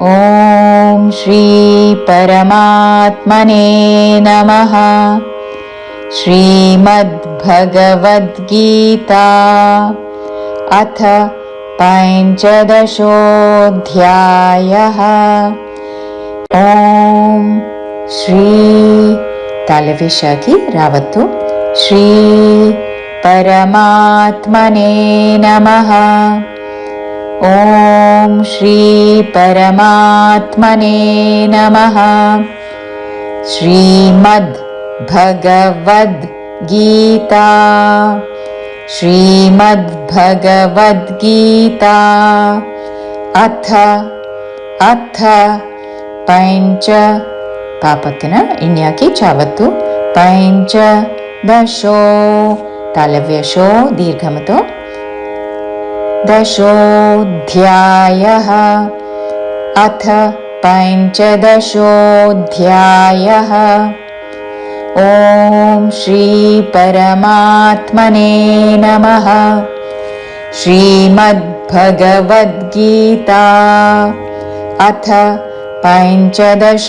ॐ श्रीपरमात्मने नमः। श्रीमद्भगवद्गीता। अथ पञ्चदशोऽध्यायः। ॐ श्री तालविशाखि रावतु। श्रीपरमात्मने नमः। ॐ श्रीपरमात्मने नमः। श्रीमद्भगवद्गीता। श्रीमद्भगवद्गीता। अथ अथ पञ्च इण्याकि चावत्तु पञ्च दशो तालव्यशो दीर्घमतो दशोऽध्यायः। अथ पञ्चदशोऽध्यायः। ॐ श्रीपरमात्मने नमः। श्रीमद्भगवद्गीता। अथ पञ्चदशोऽध्यायः